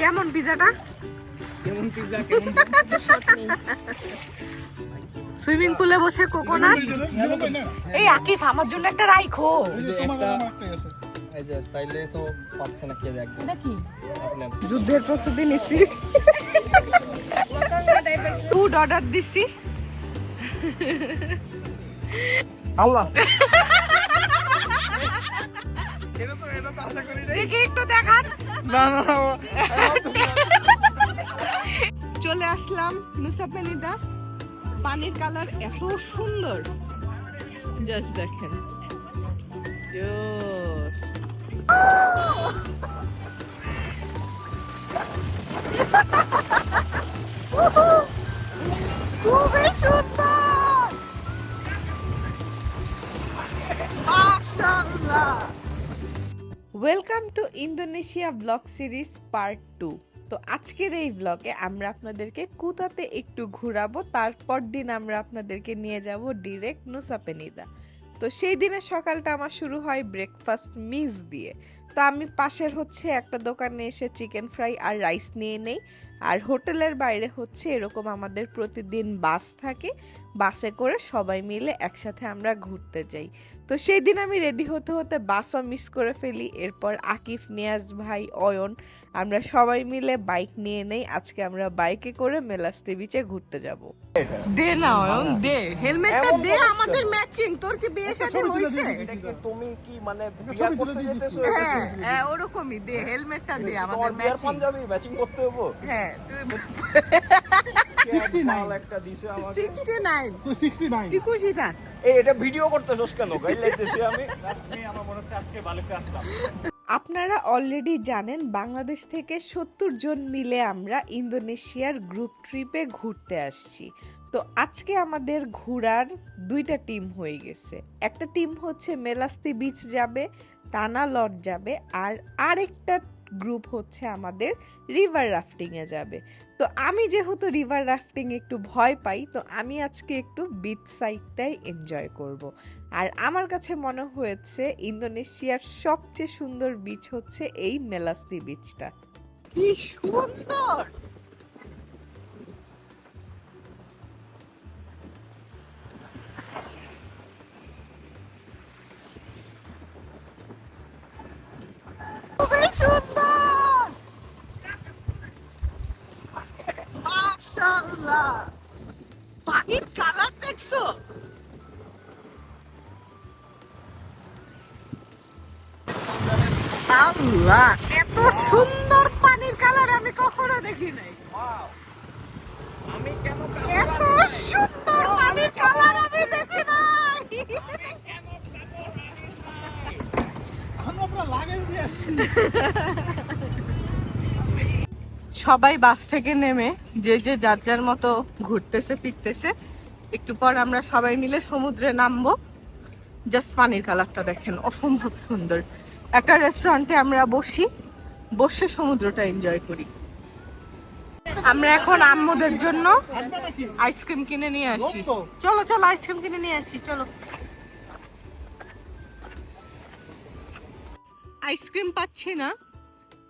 কেমন পিজাটা? কেমন পিজা কেমন সুইমিং পুলে বসে কোকোনাট? এই আকিফ আমার জন্য একটা রাইখো। এই যে একটা তাইলে তো পাচ্ছে না কে দেখবে। নাকি যুদ্ধের প্রস্তুতি নিচ্ছি ফুড অর্ডার দিছি। আল্লাহ। দেখি একটু দেখান। না না না, চলে আসলাম নুসাপেনিদা পানির কালার এত সুন্দর। জাস্ট দেখেন। খুবই সুন্দর। Welcome to Indonesia blog series part two তো আজকের এই ব্লগে আমরা আপনাদেরকে কুতাতে একটু ঘুরাবো, তারপর দিন আমরা আপনাদেরকে নিয়ে যাব ডিরেক্ট নুসাপেনিদা তো সেই দিনের সকালটা আমার শুরু হয় ব্রেকফাস্ট মিস দিয়ে। তো আমি পাশের হচ্ছে একটা দোকানে এসে চিকেন ফ্রাই আর রাইস নিয়ে নেই। আর হোটেলের বাইরে হচ্ছে এরকম আমাদের প্রতিদিন বাস থাকে। বাসে করে সবাই মিলে একসাথে আমরা ঘুরতে যাই। তো সেই দিন আমি রেডি হতে হতে বাসও মিস করে ফেলি। এরপর আকিফ নিয়াজ ভাই অয়ন আমরা সবাই মিলে বাইক নিয়ে নেই। আজকে আমরা বাইকে করে মেলাস্তে বিচে ঘুরতে যাব। দে না অয়ন দে। হেলমেটটা দে আমাদের ম্যাচিং তোর কি বিয়ে সাথে হইছে এটা কি তুমি কি মানে বিয়ার করতে যেতেছো? হ্যাঁ হ্যাঁ ওরকমই দে হেলমেটটা দে আমাদের ম্যাচিং পাঞ্জাবি ম্যাচিং করতে হবে? হ্যাঁ তুই মাল একটা দিছে আমাকে। 69 তো 69 তুই খুশি থাক। এই এটা ভিডিও করতেছস কেন? গাইলাইতেছি আমি। আমি আমার মনে হচ্ছে আজকে বালুকে আসলাম। আপনারা অলরেডি জানেন বাংলাদেশ থেকে সত্তর জন মিলে আমরা ইন্দোনেশিয়ার গ্রুপ ট্রিপে ঘুরতে আসছি। তো আজকে আমাদের ঘোরার দুইটা টিম হয়ে গেছে। একটা টিম হচ্ছে মেলাস্তি বিচ যাবে, তানা লট যাবে, আর আরেকটা গ্রুপ হচ্ছে আমাদের রিভার রাফটিংয়ে যাবে। তো আমি যেহেতু রিভার রাফটিং একটু ভয় পাই, তো আমি আজকে একটু বিচ সাইডটাই এনজয় করব। আর আমার কাছে মনে হয়েছে ইন্দোনেশিয়ার সবচেয়ে সুন্দর বিচ হচ্ছে এই মেলাস্তি বিচটা কি সুন্দর! সুন্দর! এত সুন্দর পানির কালার আমি কখনো দেখি নাই। এত সুন্দর পানির কালার আমি দেখি নাই। সবাই বাস থেকে নেমে যে যে যার যার মতো ঘুরতেছে, ফিরতেছে। একটু পর আমরা সবাই মিলে সমুদ্রে নামবো। জাস্ট পানির কালারটা দেখেন, অসম্ভব সুন্দর। একটা রেস্টুরেন্টে আমরা বসি, বসে সমুদ্রটা এনজয় করি। আমরা এখন আম্মুদের জন্য আইসক্রিম কিনে নিয়ে আসি। চলো চলো আইসক্রিম কিনে নিয়ে আসি, চলো। আইসক্রিম পাচ্ছি না।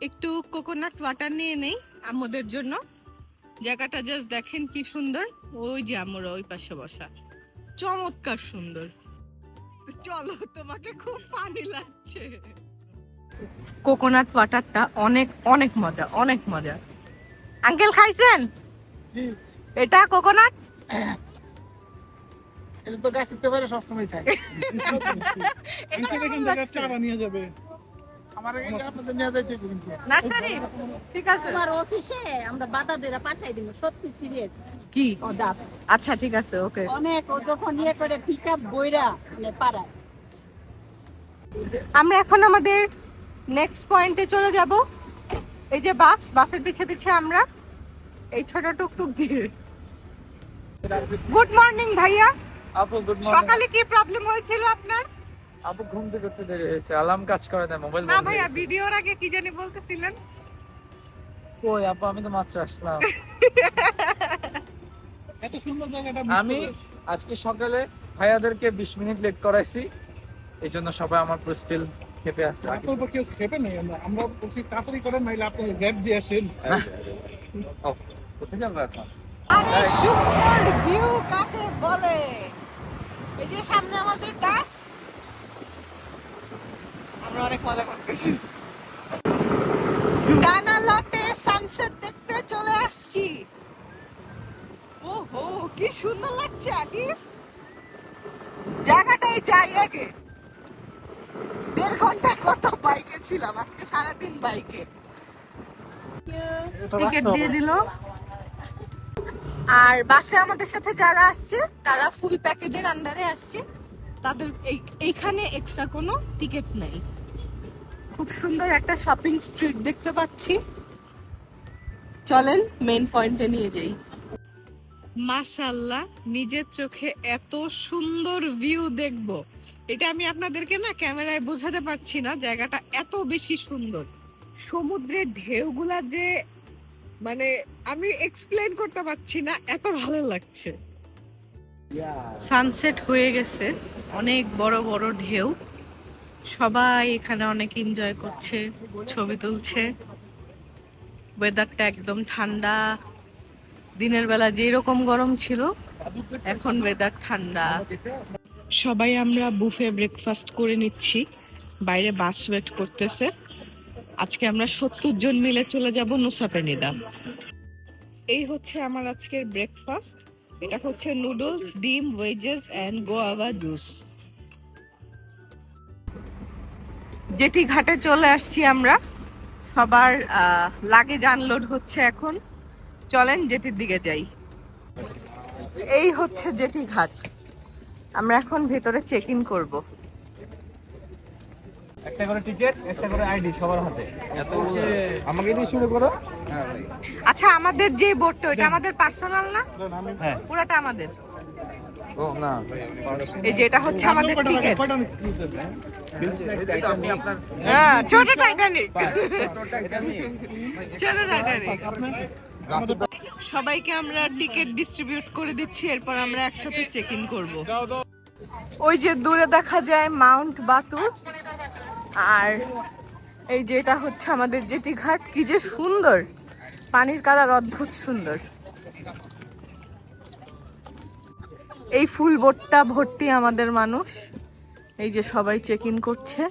একটু কোকোনাট ওয়াটার নিয়ে নেই আম্মুদের জন্য। জায়গাটা জাস্ট দেখেন কি সুন্দর। ওই যে আমরা ওই পাশে বসা। চমৎকার সুন্দর। চলো, তোমাকে খুব পানি লাগছে। কোকোনাট ওয়াটারটা অনেক অনেক মজা অনেক মজা। আঙ্কেল খাইছেন? এটা কোকোনাট? এটা তো গাছ দিতে পারে সবসময় খাই। চারা নিয়ে যাবে। আমার এই আপনাদের নিয়ে যাইতে কিন্তু নার্সারি? ঠিক আছে। তোমার অফিসে আমরা বাধা দিয়ে পাঠাই দিব সত্যি সিরিয়াস। কি? আচ্ছা ঠিক আছে ওকে। অনেক যখন ইয়ে করে পিক আপ বইরা মানে পাড়ায়। আমরা এখন আমাদের নেক্সট পয়েন্টে চলে যাব। এই যে বাস বাসের পিছে পিছে আমরা। এই ছোট টুকটুক দিয়ে। গুড মর্নিং ভাইয়া। আপু গুড মর্নিং সকালে কি প্রবলেম হয়েছিল আপনার? আপু ঘুম থেকে উঠতে দেরি হয়েছে। অ্যালার্ম কাজ করে না মোবাইল না ভাইয়া ভিডিওর আগে কি জানি বলতেছিলেন? কই আপু আমি তো মাত্র আসলাম। এত সুন্দর জায়গাটা আমি আজকে সকালে ভাইয়াদেরকে বিশ মিনিট লেট করাইছি। এই জন্য সবাই আমার পুরো স্টিল খেপে আসছে আপনার উপর কেউ খেপে নেই আমরা আমরা বলছি তাড়াতাড়ি করেন নাইলে আপনি গ্যাপ দিয়ে আসেন। কোথায় যাব এখন? আরে সুন্দর ভিউ কাকে বলে? এই যে সামনে আমাদের গাছ। আমরা অনেক মজা করতেছি। ডানা লটে সানসেট দেখতে চলে আসছি। ওহো কি সুন্দর লাগছে আগে জায়গাটাই যাই আগে। দেড় ঘণ্টার মতো বাইকে ছিলাম? আজকে সারাদিন বাইকে। টিকিট দিয়ে দিল। আর বাসে আমাদের সাথে যারা আসছে তারা ফুল প্যাকেজের আন্ডারে আসছে। তাদের এই- এইখানে এক্সট্রা কোনো টিকিট নেই। খুব সুন্দর একটা শপিং স্ট্রিট দেখতে পাচ্ছি। চলেন মেন পয়েন্টে নিয়ে যাই। মাশাল্লাহ নিজের চোখে এত সুন্দর ভিউ দেখব। এটা আমি আপনাদেরকে না ক্যামেরায় বোঝাতে পারছি না, জায়গাটা এত বেশি সুন্দর। সমুদ্রের ঢেউগুলা যে মানে আমি এক্সপ্লেন করতে পারছি না, এত ভালো লাগছে। সানসেট হয়ে গেছে, অনেক বড় বড় ঢেউ। সবাই এখানে অনেক এনজয় করছে, ছবি তুলছে। ওয়েদারটা একদম ঠান্ডা। দিনের বেলা যেই রকম গরম ছিল, এখন ওয়েদার ঠান্ডা। সবাই আমরা বুফে ব্রেকফাস্ট করে নিচ্ছি। বাইরে বাস ওয়েট করতেছে। আজকে আমরা সত্তর জন মিলে চলে যাব নুসাপেনিদা এই হচ্ছে আমার আজকের ব্রেকফাস্ট এটা হচ্ছে নুডলস ডিম wedges and guava juice jetty ঘাটে চলে আসছি আমরা। সবার লাগেজ আনলোড হচ্ছে এখন। চলেন জেটির দিকে যাই। এই হচ্ছে জেটি ঘাট। আমরা এখন ভেতরে চেক ইন করব। একটা করে টিকিট একটা করে আইডি সবার হাতে। আমাকে দিয়ে শুরু করো। আচ্ছা আমাদের যে বোর্ডটা ওটা আমাদের পার্সোনাল না? হ্যাঁ। পুরাটা আমাদের। ও না। এই যে এটা হচ্ছে আমাদের টিকিট এটা হ্যাঁ ছোট টাইটানিক ছোট টাইটানিক সবাইকে আমরা টিকিট ডিস্ট্রিবিউট করে দিচ্ছি এরপর আমরা একসাথে চেক ইন করব। ওই যে দূরে দেখা যায় মাউন্ট বাতু। আর এই যে এটা হচ্ছে আমাদের জেটি ঘাট। কি যে সুন্দর। পানির কালার অদ্ভুত সুন্দর। এই ফুল বোটটা ভর্তি আমাদের মানুষ। এই যে সবাই চেক ইন করছে।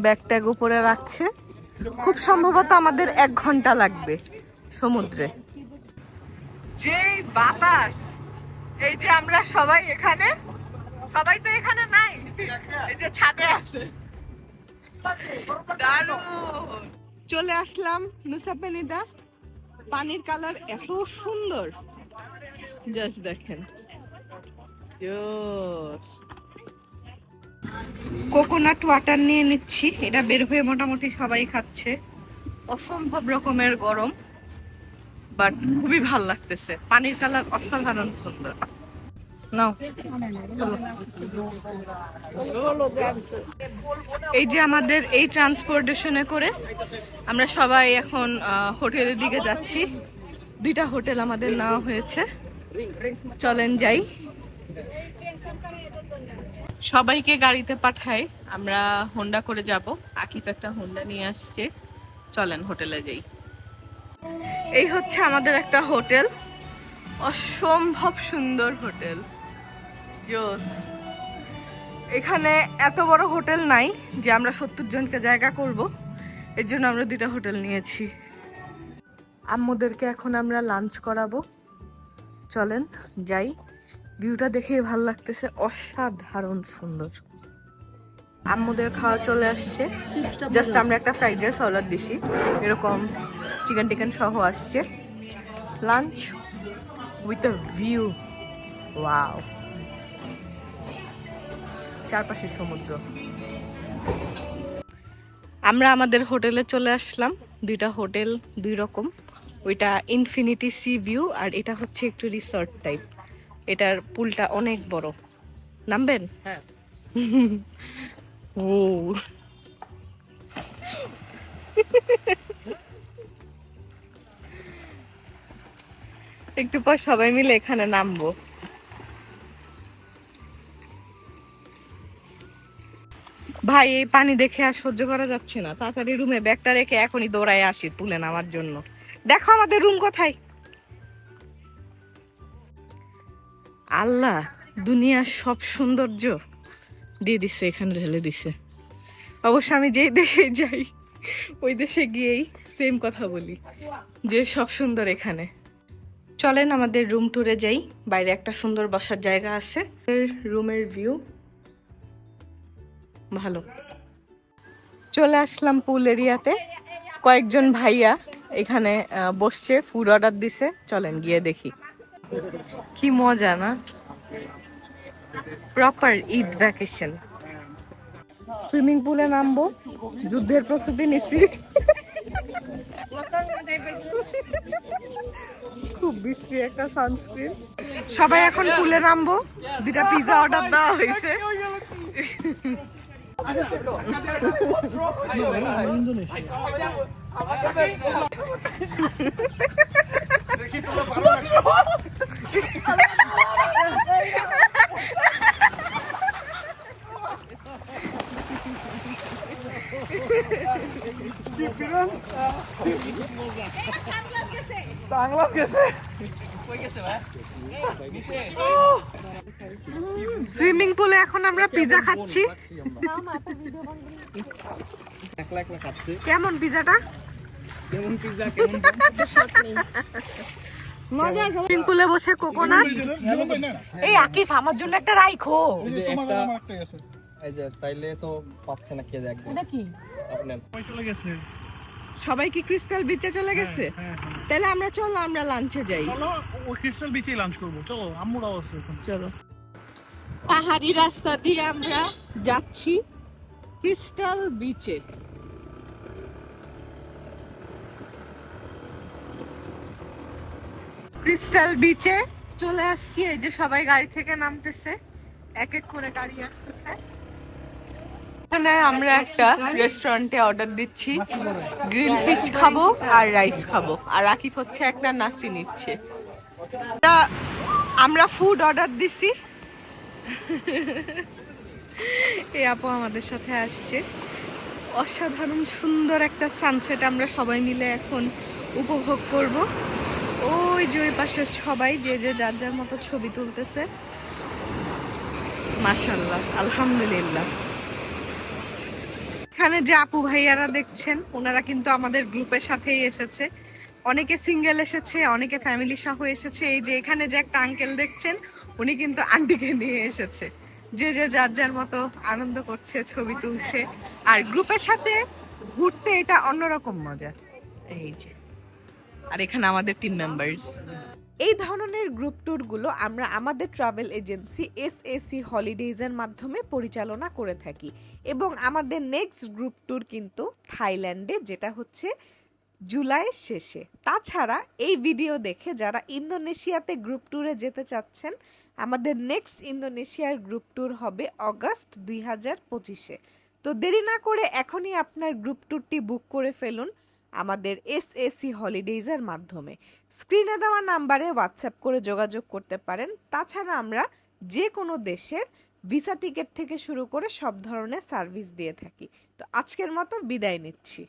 ব্যাগ ট্যাগ উপরে রাখছে। খুব সম্ভবত আমাদের এক ঘণ্টা লাগবে সমুদ্রে। যে বাতাস। এই যে আমরা সবাই এখানে। সবাই তো এখানে নাই। এই যে ছাদে আছে। চলে আসলাম নুসাপেনিদা পানির কালার এত সুন্দর। জাস্ট দেখেন। কোকোনাট ওয়াটার নিয়ে নিচ্ছি। এটা বের হয়ে মোটামুটি সবাই খাচ্ছে। অসম্ভব রকমের গরম। বাট খুবই ভালো লাগতেছে। পানির কালার অসাধারণ সুন্দর। এই যে আমাদের এই ট্রান্সপোর্টেশনে করে আমরা সবাই এখন হোটেলের দিকে যাচ্ছি। দুইটা হোটেল আমাদের নেওয়া হয়েছে। চলেন যাই। সবাইকে গাড়িতে পাঠাই। আমরা হোন্ডা করে যাব। আকিব একটা হোন্ডা নিয়ে আসছে। চলেন হোটেলে যাই। এই হচ্ছে আমাদের একটা হোটেল অসম্ভব সুন্দর হোটেল। জোস। এখানে এত বড় হোটেল নাই যে আমরা সত্তর জনকে জায়গা করব। এর জন্য আমরা দুইটা হোটেল নিয়েছি। আম্মুদেরকে এখন আমরা লাঞ্চ করাবো। চলেন যাই। ভিউটা দেখেই ভালো লাগতেছে অসাধারণ সুন্দর। আম্মুদের খাওয়া চলে আসছে। জাস্ট আমরা একটা ফ্রাইড রাইস অর্ডার দিছি। এরকম চিকেন টিকেন সহ আসছে। Lunch with a view wow চারপাশে সমুদ্র। আমরা আমাদের হোটেলে চলে আসলাম। দুইটা হোটেল দুই রকম। ওইটা ইনফিনিটি সি ভিউ আর এটা হচ্ছে একটু রিসর্ট টাইপ এটার পুলটা অনেক বড়। নামবেন? হ্যাঁ। ও। একটু পর সবাই মিলে এখানে নামবো। ভাই, এই পানি দেখে আর সহ্য করা যাচ্ছে না। তাড়াতাড়ি রুমে ব্যাগটা রেখে এখনই দৌড়ায় আসি তুলে নামার জন্য। দেখো আমাদের রুম কোথায়। আল্লাহ, দুনিয়ার সব সৌন্দর্য দিয়ে দিছে, এখানে ঢেলে দিছে। অবশ্য আমি যেই দেশে যাই, ওই দেশে গিয়েই সেম কথা বলি, যে সব সুন্দর এখানে। চলেন আমাদের রুম ট্যুরে যাই। বাইরে একটা সুন্দর বসার জায়গা আছে। রুমের ভিউ ভালো। চলে আসলাম পুল এরিয়াতে কয়েকজন ভাইয়া এখানে বসছে ফুড অর্ডার দিছে। চলেন গিয়ে দেখি। কি মজা না? প্রপার ঈদ ভ্যাকেশন সুইমিং পুলে নামবো। যুদ্ধের প্রস্তুতি নিছি। খুব বিশ্রী একটা সানস্ক্রিন সবাই এখন পুলে নামবো। দুটা পিজা অর্ডার দেওয়া হয়েছে। সুইমিং পুলে এখন আমরা পিজা খাচ্ছি। কেমন পিজাটা? কেমন পিৎজা কেমন সুইমিং পুলে বসে কোকোনাট এই আকিফ আমার জন্য একটা রাইখো। একটা এই যে তাইলে তো পাচ্ছে না কে একদম এটা কি? আপনার চলে গেছে। সবাই কি ক্রিস্টাল বিচে চলে গেছে? হ্যাঁ হ্যাঁ। তাহলে আমরা চলো আমরা লাঞ্চে যাই। চলো ওই ক্রিস্টাল বিচেই লাঞ্চ করব। চলো আম্মুরাও আছে চলো। পাহাড়ি রাস্তা দিয়ে আমরা যাচ্ছি ক্রিস্টাল বিচে ক্রিস্টাল বিচে চলে আসছি এই যে সবাই গাড়ি থেকে নামতেছে। এক এক করে গাড়ি আসতেছে। এখানে আমরা একটা রেস্টুরেন্টে অর্ডার দিচ্ছি। গ্রিল ফিশ খাব আর রাইস খাব। আর আকিফ হচ্ছে একটা নাসি নিচ্ছে। আমরা ফুড অর্ডার দিছি। এই আপু আমাদের সাথে আসছে। অসাধারণ সুন্দর একটা সানসেট আমরা সবাই মিলে এখন উপভোগ করব। ওই যে ওই পাশে সবাই, যে যে যার যার মতো ছবি তুলতেছে। মাশাল্লাহ আলহামদুলিল্লাহ। এখানে যে আপু ভাইয়ারা দেখছেন, ওনারা কিন্তু আমাদের গ্রুপের সাথেই এসেছে। অনেকে সিঙ্গেল এসেছে, অনেকে ফ্যামিলি সহ এসেছে। এই যে এখানে যে একটা আঙ্কেল দেখছেন, উনি কিন্তু আন্টিকে নিয়ে এসেছে। যে যে যার যার মতো আনন্দ করছে, ছবি তুলছে। আর গ্রুপের সাথে ঘুরতে এটা অন্যরকম মজা। এই যে। আর এখানে আমাদের টিম মেম্বার্স এই ধরনের গ্রুপ ট্যুরগুলো আমরা আমাদের ট্রাভেল এজেন্সি এস এসি হলিডেজের মাধ্যমে পরিচালনা করে থাকি। এবং আমাদের নেক্সট গ্রুপ ট্যুর কিন্তু থাইল্যান্ডে, যেটা হচ্ছে জুলাইয়ের শেষে। তাছাড়া এই ভিডিও দেখে যারা ইন্দোনেশিয়াতে গ্রুপ ট্যুরে যেতে চাচ্ছেন, আমাদের নেক্সট ইন্দোনেশিয়ার গ্রুপ ট্যুর হবে অগাস্ট দুই হাজার পঁচিশে। তো দেরি না করে এখনই আপনার গ্রুপ ট্যুরটি বুক করে ফেলুন। আমাদের এস এসি হলিডেজের মাধ্যমে। স্ক্রিনে দেওয়া নাম্বারে হোয়াটসঅ্যাপ করে যোগাযোগ করতে পারেন। তাছাড়া আমরা যে কোনো দেশের ভিসা টিকিট থেকে শুরু করে সব ধরনের সার্ভিস দিয়ে থাকি। তো আজকের মতো বিদায় নিচ্ছি।